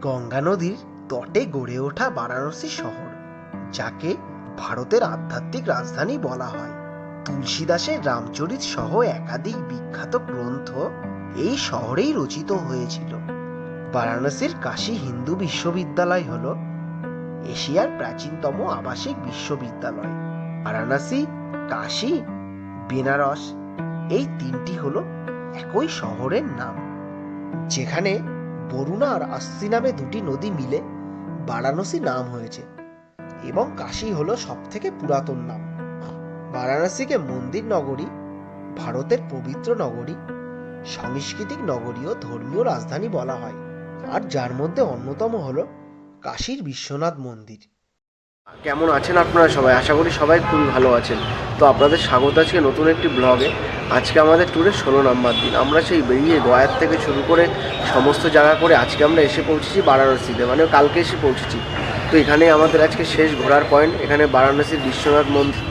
গঙ্গা নদীর তটে গড়ে ওঠা বারাণসী শহর, যাকে ভারতের আধ্যাত্মিক রাজধানী বলা হয়। তুলসীদাসের রামচরিত সহ একাধিক বিখ্যাত গ্রন্থ এই শহরেই রচিত হয়েছিল। বারাণসীর কাশী হিন্দু বিশ্ববিদ্যালয় হল এশিয়ার প্রাচীনতম আবাসিক বিশ্ববিদ্যালয়। বারাণসী, কাশী, বেনারস এই তিনটি হল একই শহরের নাম। যেখানে বরুণা আর আস্তি নামে দুটি নদী মিলে বারাণসী নাম হয়েছে এবং কাশী হলো সব থেকে পুরাতন নাম। বারাণসীকে মন্দির নগরী, ভারতের পবিত্র নগরী, সাংস্কৃতিক নগরী ও ধর্মীয় রাজধানী বলা হয়। আর যার মধ্যে অন্যতম হলো কাশীর বিশ্বনাথ মন্দির। কেমন আছেন আপনারা সবাই? আশা করি সবাই খুবই ভালো আছেন। তো আপনাদের স্বাগত আজকে নতুন একটি ব্লগে। আজকে আমাদের ট্যুরের ষোলো নম্বর দিন। আমরা সেই বেরিয়ে গয়ার থেকে শুরু করে সমস্ত জায়গা করে আজকে আমরা এসে পৌঁছেছি বারাণসীতে। মানে কালকে এসে পৌঁছেছি। তো এখানে আমাদের আজকে শেষ ঘোরার পয়েন্ট এখানে বারাণসীর বিশ্বনাথ মন্দির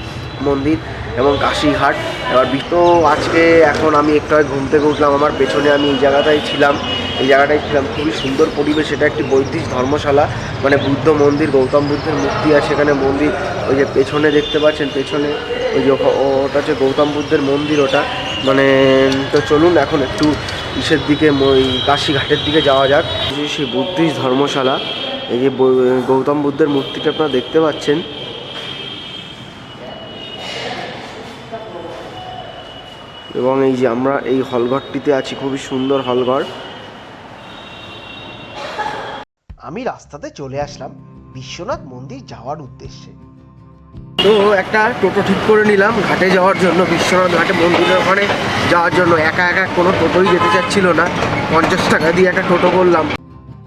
মন্দির এবং কাশীঘাট। এবার তো আজকে এখন আমি একটু ঘুম থেকে উঠলাম। আমার পেছনে আমি এই জায়গাটায় ছিলাম। এই জায়গাটায় ছিলাম। খুবই সুন্দর পরিবেশ। এটা একটি বৈদিক ধর্মশালা। মানে বুদ্ধ মন্দির, গৌতম বুদ্ধের মূর্তি আছে এখানে মন্দির। ওই যে পেছনে দেখতে পাচ্ছেন, পেছনে ওই যে ওটা হচ্ছে গৌতম বুদ্ধের মন্দির ওটা। মানে তো চলুন এখন একটু ইসের দিকে ওই কাশীঘাটের দিকে যাওয়া যাক। সেই বুদ্ধিস্ট ধর্মশালা, এই যে গৌতম বুদ্ধের মূর্তিটা আপনারা দেখতে পাচ্ছেন। এবং এই যে আমরা এই হলঘরটিতে আছি, খুবই সুন্দর হলঘর। আমি রাস্তাতে চলে আসলাম বিশ্বনাথ মন্দির যাওয়ার উদ্দেশ্যে। তো একটা টোটো ঠিক করে নিলাম, ঘাটে যাওয়ার জন্য, বিশ্বনাথ ঘাটে, মন্দিরের ওখানে যাওয়ার জন্য। একা একা কোনো টোটোই যেতে চাচ্ছিল না। পঞ্চাশ টাকা দিয়ে একটা টোটো করলাম।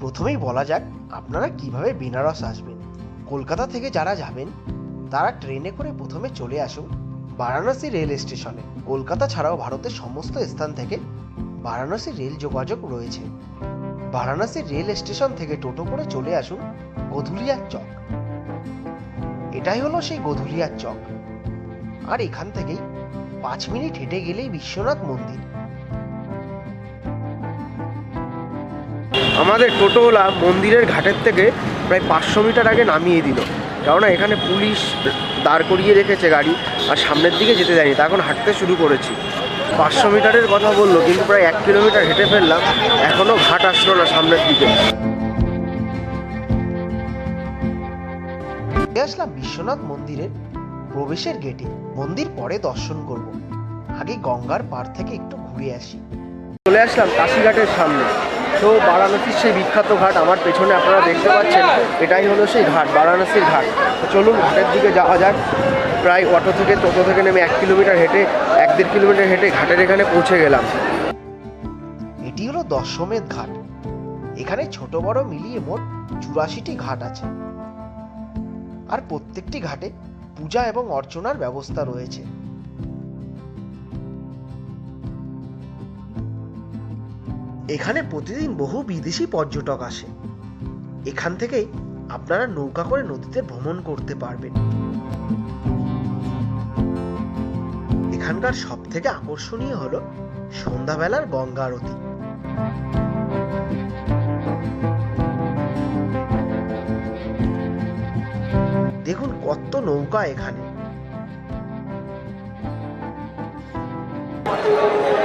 প্রথমেই বলা যাক, আপনারা কীভাবে বেনারস আসবেন? কলকাতা থেকে যারা যাবেন, তারা ট্রেনে করে প্রথমে চলে আসুন বারাণসী রেল স্টেশনে। কলকাতা ছাড়াও ভারতের সমস্ত স্থান থেকে বারাণসী রেল যোগাযোগ রয়েছে। বারাণসী রেল স্টেশন থেকে টোটো করে চলে আসুন গধুলিয়ার চক। এটাই হলো সেই গধুলিয়ার চক। আর এখান থেকেই পাঁচ মিনিট হেঁটে গেলেই বিশ্বনাথ মন্দির। আমাদের টোটোওয়ালা মন্দিরের ঘাটের থেকে প্রায় পাঁচশো মিটার আগে নামিয়ে দিল। কেননা এখানে পুলিশ দাঁড় করিয়ে রেখেছে গাড়ি আর সামনের দিকে যেতে দেয়নি, তা এখন হাঁটতে শুরু করেছি। পাঁচশো মিটারের কথা বলল, কিন্তু প্রায় এক কিলোমিটার হেঁটে ফেললাম এখনও ঘাট আসলো না সামনের দিকে। চলে আসলাম বিশ্বনাথ মন্দিরের প্রবেশের গেটে মন্দির পরে দর্শন করব। আগে গঙ্গার পার থেকে একটু ঘুরে আসি। চলে আসলাম কাশীঘাটের সামনে। তো বারাণসীর সেই বিখ্যাত ঘাট আমার পেছনে আপনারা দেখতে পাচ্ছেন এটাই হলো সেই ঘাট বারাণসীর ঘাট। তো চলুন ঘাটের দিকে যাওয়া যাক। প্রায় অটো থেকে টোটো থেকে নেমে এক কিলোমিটার হেঁটে এক দেড় কিলোমিটার হেঁটে ঘাটের এখানে পৌঁছে গেলাম। এটি হলো দশমেধ ঘাট। এখানে ছোট বড় মিলিয়ে মোট চুরাশিটি ঘাট আছে। আর প্রত্যেকটি ঘাটে পূজা এবং অর্চনার ব্যবস্থা রয়েছে। এখানে প্রতিদিন বহু বিদেশি পর্যটক আসে। এখান থেকেই আপনারা নৌকা করে নদীতে ভ্রমণ করতে পারবেন। এখানকার সব থেকে আকর্ষণীয় হলো সন্ধ্যাবেলার গঙ্গা আরতি। দেখুন কত নৌকা এখানে।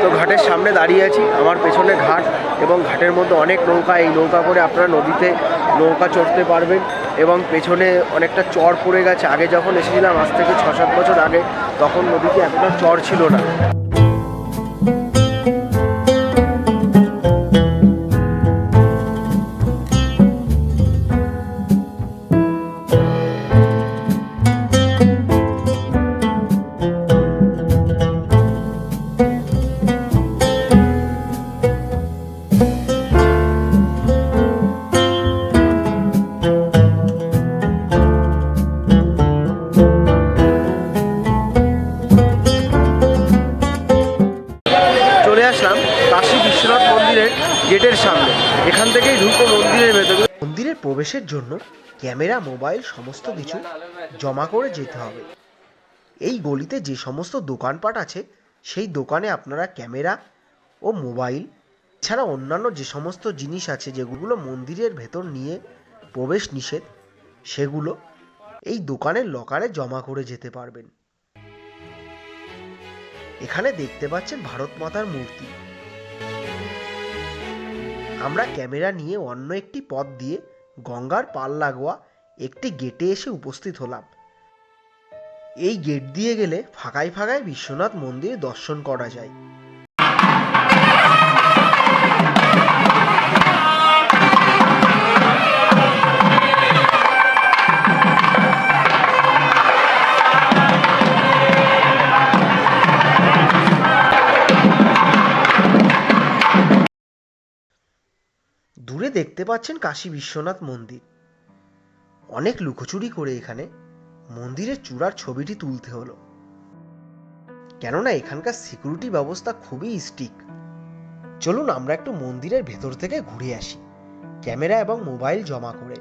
তো ঘাটের সামনে দাঁড়িয়ে আছি, আমার পেছনে ঘাট এবং ঘাটের মধ্যে অনেক নৌকা, এই নৌকা করে আপনারা নদীতে নৌকা চড়তে পারবেন এবং পেছনে অনেকটা চর পড়ে গেছে। আগে যখন এসেছিলাম, আজ থেকে ছ সাত বছর আগে, তখন নদীতে এতটা চর ছিল না। প্রবেশের জন্য ক্যামেরা, মোবাইল, সমস্ত কিছু জমা করে যেতে হবে। এই গলিতে যে সমস্ত দোকানপাট আছে, সেই দোকানে আপনারা ক্যামেরা ও মোবাইল এছাড়া অন্যান্য যে সমস্ত জিনিস আছে, যেগুলো মন্দিরের ভেতর নিয়ে প্রবেশ নিষেধ, সেগুলো এই দোকানের লকারে জমা করে যেতে পারবেন। এখানে দেখতে পাচ্ছেন ভারত মাতার মূর্তি। আমরা ক্যামেরা নিয়ে অন্য একটি পথ দিয়ে গঙ্গার পাল লাগোয়া একটি গেটে এসে উপস্থিত হলাম। এই গেট দিয়ে গেলে ফাঁকায় ফাঁকায় বিশ্বনাথ মন্দির দর্শন করা যায়। পাচ্ছেন কাশী বিশ্বনাথ মন্দির। অনেক লুকোচুরি করে এখানে মন্দিরের চূড়ার ছবিটি তুলতে হলো। কেননা এখানকার সিকিউরিটি ব্যবস্থা খুবই স্টিক চলুন আমরা একটু মন্দিরের ভেতর থেকে ঘুরে আসি। ক্যামেরা এবং মোবাইল জমা করে।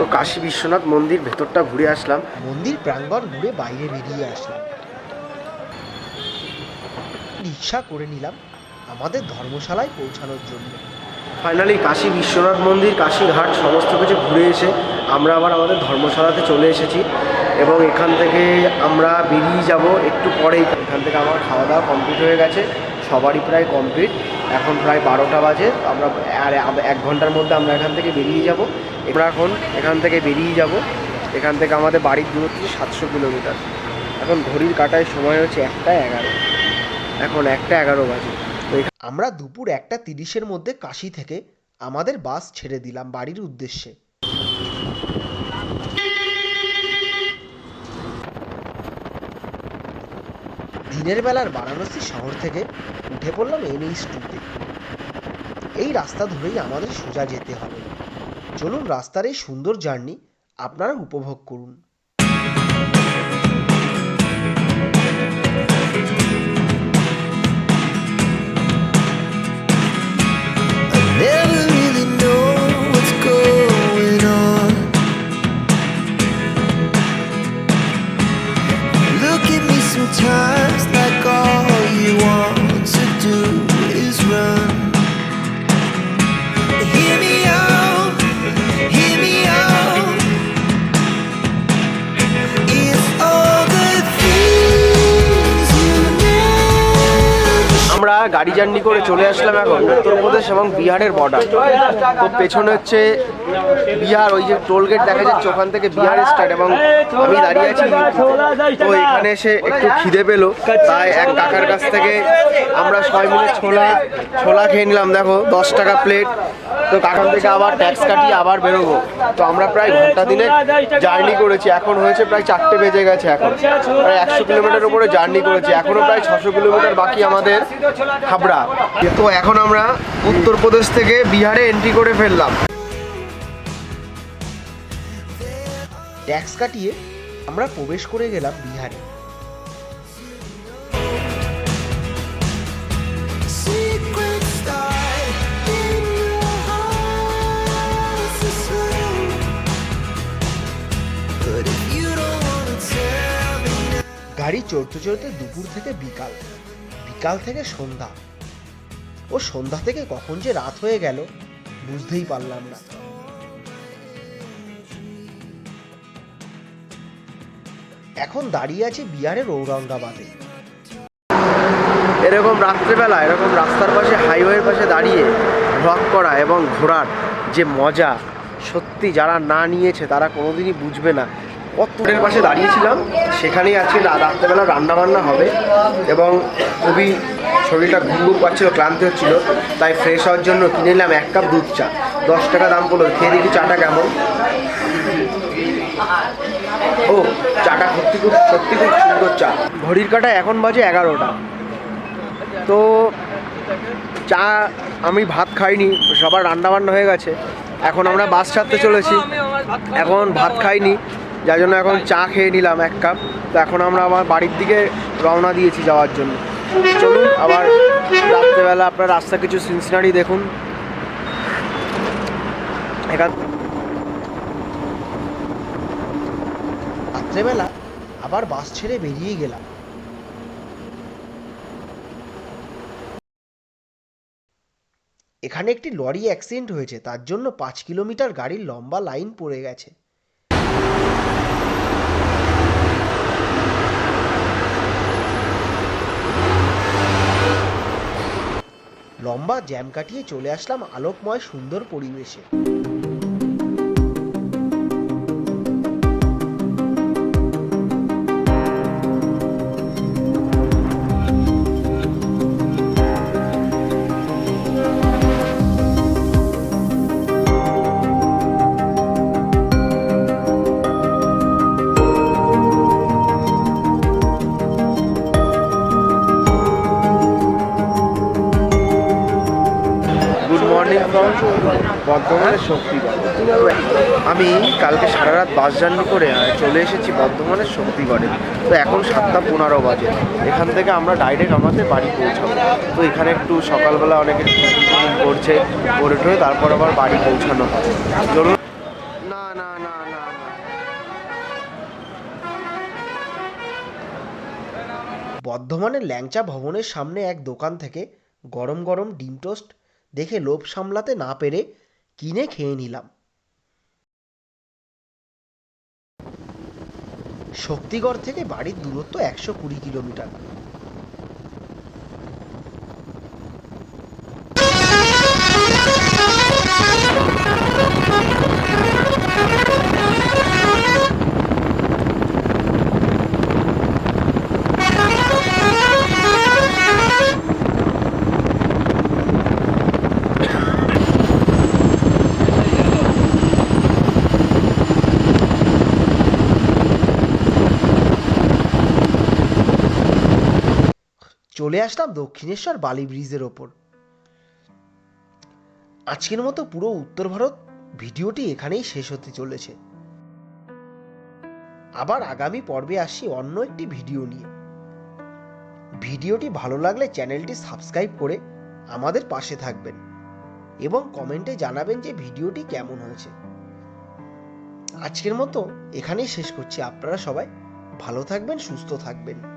তো কাশী বিশ্বনাথ মন্দির ভেতরটা ঘুরে আসলাম। মন্দির প্রাঙ্গণ ঘুরে বাইরে বেরিয়ে আসলাম। রিক্সা করে নিলাম আমাদের ধর্মশালায় পৌঁছানোর জন্য। ফাইনালি কাশী বিশ্বনাথ মন্দির কাশী ঘাট সমস্ত কিছু ঘুরে এসে আমরা আবার আমাদের ধর্মশালাতে চলে এসেছি এবং এখান থেকে আমরা বেরিয়ে যাব একটু পরেই। এখান থেকে আমার খাওয়া দাওয়া কমপ্লিট হয়ে গেছে সবারই প্রায় কমপ্লিট এখন প্রায় বারোটা বাজে। আমরা আর এক ঘণ্টার মধ্যে আমরা এখান থেকে বেরিয়ে যাব। আমরা এখন এখান থেকে বেরিয়ে যাব। এখান থেকে আমাদের বাড়ির দূরত্ব সাতশো কিলোমিটার। এখন ঘড়ির কাটায় সময় হচ্ছে একটা এগারো। এখন একটা এগারো বাজে। আমরা দুপুর একটা তিরিশের মধ্যে কাশি থেকে আমাদের বাস ছেড়ে দিলাম বাড়ির উদ্দেশ্যে। দিনের বেলার বারাণসী শহর থেকে উঠে পড়লাম এনএইচ টুতে এই রাস্তা ধরেই আমাদের সোজা যেতে হবে। চলুন রাস্তার এই সুন্দর জার্নি আপনারা উপভোগ করুন। Never জার্নি করে চলে আসলাম এখন উত্তরপ্রদেশ এবং বিহারের বর্ডার তো পেছনে হচ্ছে বিহার, ওই যে টোল গেট দেখা যাচ্ছে, ওখান থেকে বিহার স্টার্ট এবং আমি দাঁড়িয়ে আছি তো এখানে এসে একটু খিদে পেল। তাই এক কাকার কাছ থেকে আমরা সবাই মিলে ছোলা ছোলা খেয়ে নিলাম, দেখো, দশ টাকা প্লেট তো কাকার থেকে আবার ট্যাক্স কাটিয়ে আবার বেরোবো। তো আমরা প্রায় ঘণ্টা দিনে জার্নি করেছি, এখন হয়েছে প্রায় চারটে বেজে গেছে এখন। প্রায় একশো কিলোমিটার উপরে জার্নি করেছি এখনও প্রায় ছশো কিলোমিটার বাকি আমাদের হাবড়া তো এখন আমরা উত্তরপ্রদেশ থেকে বিহারে এন্ট্রি করে ফেললাম। ট্যাক্স কাটিয়ে আমরা প্রবেশ করে গেলাম বিহারে। গাড়ি চড়তে চড়তে দুপুর থেকে বিকাল। বিকাল থেকে সন্ধ্যা। ও সন্ধ্যা থেকে কখন যে রাত হয়ে গেল, বুঝতেই পারলাম না। এখন দাঁড়িয়ে আছি বিহারের ঔরঙ্গাবাদে। এরকম রাত্রেবেলা, এরকম রাস্তার পাশে, হাইওয়ের পাশে দাঁড়িয়ে ভ্লগ করা এবং ঘোরার যে মজা, সত্যি যারা না নিয়েছে, তারা কোনোদিনই বুঝবে না। কতটের পাশে দাঁড়িয়েছিলাম, সেখানেই আজকে রাত্রেবেলা রান্না বান্না হবে এবং খুবই শরীরটা ঘুম ঘুম পাচ্ছিল, ক্লান্তি হচ্ছিল, তাই ফ্রেশ হওয়ার জন্য কিনে নিলাম এক কাপ দুধ চা। দশ টাকা দাম পড়ল, খেয়ে দেখি চাটা কেমন। ও, চাটা সত্যি খুব সত্যি খুব সুন্দর চা। ঘড়ির কাটা এখন বাজে এগারোটা। তো চা আমি ভাত খাইনি, সবার রান্না বান্না হয়ে গেছে। এখন আমরা বাস ছাড়তে চলেছি। এখন ভাত খাইনি, যার জন্য এখন চা খেয়ে নিলাম এক কাপ। তো এখন আমরা আমার বাড়ির দিকে রওনা দিয়েছি যাওয়ার জন্য। চলুন, আবার রাত্রেবেলা আপনার রাস্তা কিছু সিনসিনারি দেখুন। এখান রাত্রেবেলা আবার বাস ছেড়ে বেরিয়ে গেলাম। এখানে একটি লরি অ্যাক্সিডেন্ট হয়েছে, তার জন্য পাঁচ কিলোমিটার গাড়ির লম্বা লাইন পড়ে গেছে। লম্বা জ্যাম কাটিয়ে চলে আসলাম আলোকময় সুন্দর পরিবেশে। বর্ধমানের শক্তিগড় আমি কালকে সারা রাত বাস জার্নি করে চলে এসেছি বর্ধমানের শক্তিগড়ে তো এখন সাতটা পনেরো বাজে। এখান থেকে আমরা ডাইরেক্ট আমাদের বাড়ি পৌঁছাবো। তো এখানে একটু সকালবেলা অনেকে করছে, করে টরে তারপর আবার বাড়ি পৌঁছানো হবে চলুন না না না। বর্ধমানের ল্যাংচা ভবনের সামনে এক দোকান থেকে গরম গরম ডিম টোস্ট দেখে লোভ সামলাতে না পেরে কিনে খেয়ে নিলাম। শক্তিগড় থেকে বাড়ির দূরত্ব একশো কুড়ি কিলোমিটার। চলে আসলাম দক্ষিণেশ্বর বালি ব্রিজের ওপর। আজকের মতো পুরো উত্তর ভারত ভিডিওটি এখানেই শেষ হতে চলেছে। আবার আগামী পর্বে আসছি অন্য একটি ভিডিও নিয়ে। ভিডিওটি ভালো লাগলে চ্যানেলটি সাবস্ক্রাইব করে আমাদের পাশে থাকবেন এবং কমেন্টে জানাবেন যে ভিডিওটি কেমন হয়েছে। আজকের মতো এখানেই শেষ করছি। আপনারা সবাই ভালো থাকবেন, সুস্থ থাকবেন।